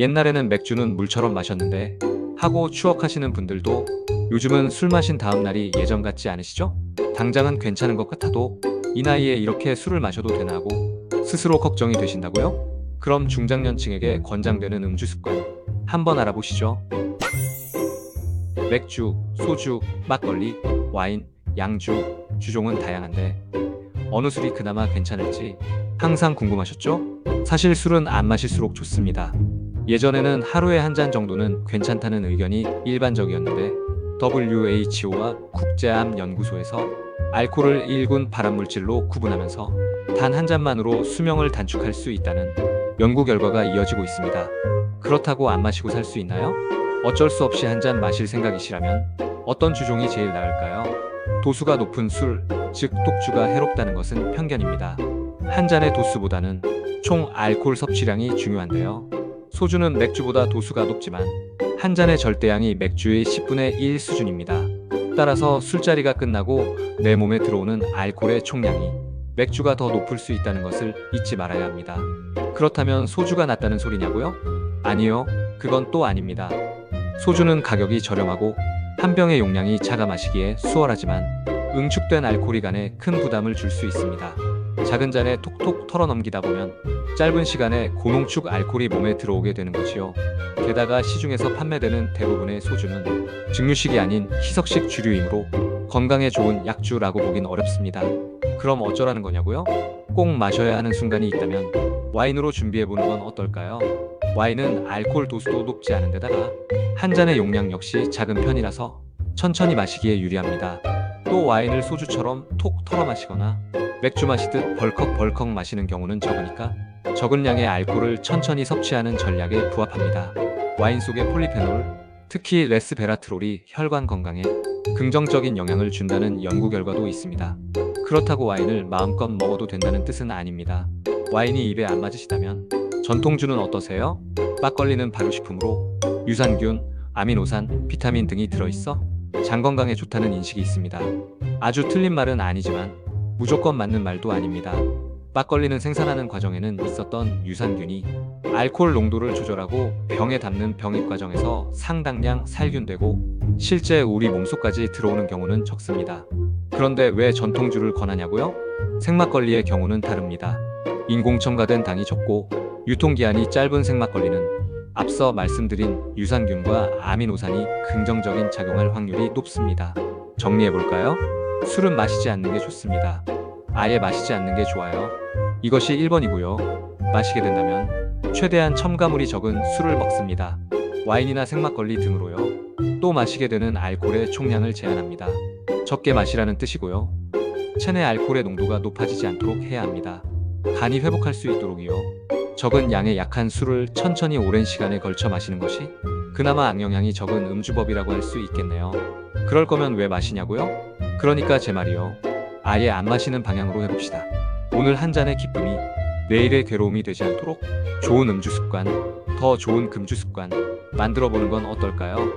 옛날에는 맥주는 물처럼 마셨는데 하고 추억하시는 분들도 요즘은 술 마신 다음 날이 예전 같지 않으시죠? 당장은 괜찮은 것 같아도 이 나이에 이렇게 술을 마셔도 되나 하고 스스로 걱정이 되신다고요? 그럼 중장년층에게 권장되는 음주 습관 한번 알아보시죠. 맥주, 소주, 막걸리, 와인, 양주, 주종은 다양한데 어느 술이 그나마 괜찮을지 항상 궁금하셨죠? 사실 술은 안 마실수록 좋습니다. 예전에는 하루에 한 잔 정도는 괜찮다는 의견이 일반적이었는데 WHO와 국제암연구소에서 알코올을 1군 발암물질로 구분하면서 단 한 잔만으로 수명을 단축할 수 있다는 연구 결과가 이어지고 있습니다. 그렇다고 안 마시고 살 수 있나요? 어쩔 수 없이 한 잔 마실 생각이시라면 어떤 주종이 제일 나을까요? 도수가 높은 술, 즉 독주가 해롭다는 것은 편견입니다. 한 잔의 도수보다는 총 알코올 섭취량이 중요한데요. 소주는 맥주보다 도수가 높지만 한 잔의 절대량이 맥주의 10분의 1 수준입니다. 따라서 술자리가 끝나고 내 몸에 들어오는 알코올의 총량이 맥주가 더 높을 수 있다는 것을 잊지 말아야 합니다. 그렇다면 소주가 낫다는 소리냐고요? 아니요, 그건 또 아닙니다. 소주는 가격이 저렴하고 한 병의 용량이 작아 마시기에 수월하지만 응축된 알코올이 간에 큰 부담을 줄 수 있습니다. 작은 잔에 톡톡 털어 넘기다 보면 짧은 시간에 고농축 알코올이 몸에 들어오게 되는 거지요. 게다가 시중에서 판매되는 대부분의 소주는 증류식이 아닌 희석식 주류이므로 건강에 좋은 약주라고 보긴 어렵습니다. 그럼 어쩌라는 거냐고요? 꼭 마셔야 하는 순간이 있다면 와인으로 준비해보는 건 어떨까요? 와인은 알코올 도수도 높지 않은 데다가 한 잔의 용량 역시 작은 편이라서 천천히 마시기에 유리합니다. 또 와인을 소주처럼 톡 털어 마시거나 맥주 마시듯 벌컥벌컥 마시는 경우는 적으니까 적은 양의 알코올을 천천히 섭취하는 전략에 부합합니다. 와인 속의 폴리페놀, 특히 레스베라트롤이 혈관 건강에 긍정적인 영향을 준다는 연구 결과도 있습니다. 그렇다고 와인을 마음껏 먹어도 된다는 뜻은 아닙니다. 와인이 입에 안 맞으시다면 전통주는 어떠세요? 막걸리는 발효식품으로 유산균, 아미노산, 비타민 등이 들어있어 장 건강에 좋다는 인식이 있습니다. 아주 틀린 말은 아니지만 무조건 맞는 말도 아닙니다. 막걸리는 생산하는 과정에는 있었던 유산균이 알코올 농도를 조절하고 병에 담는 병입 과정에서 상당량 살균되고 실제 우리 몸속까지 들어오는 경우는 적습니다. 그런데 왜 전통주를 권하냐고요? 생막걸리의 경우는 다릅니다. 인공 첨가된 당이 적고 유통기한이 짧은 생막걸리는 앞서 말씀드린 유산균과 아미노산이 긍정적인 작용할 확률이 높습니다. 정리해볼까요? 술은 마시지 않는 게 좋습니다. 아예 마시지 않는 게 좋아요. 이것이 1번이고요. 마시게 된다면 최대한 첨가물이 적은 술을 먹습니다. 와인이나 생막걸리 등으로요. 또 마시게 되는 알코올의 총량을 제한합니다. 적게 마시라는 뜻이고요. 체내 알코올의 농도가 높아지지 않도록 해야 합니다. 간이 회복할 수 있도록이요. 적은 양의 약한 술을 천천히 오랜 시간에 걸쳐 마시는 것이 그나마 악영향이 적은 음주법이라고 할 수 있겠네요. 그럴 거면 왜 마시냐고요? 그러니까 제 말이요. 아예 안 마시는 방향으로 해봅시다. 오늘 한 잔의 기쁨이 내일의 괴로움이 되지 않도록 좋은 음주 습관, 더 좋은 금주 습관 만들어 보는 건 어떨까요?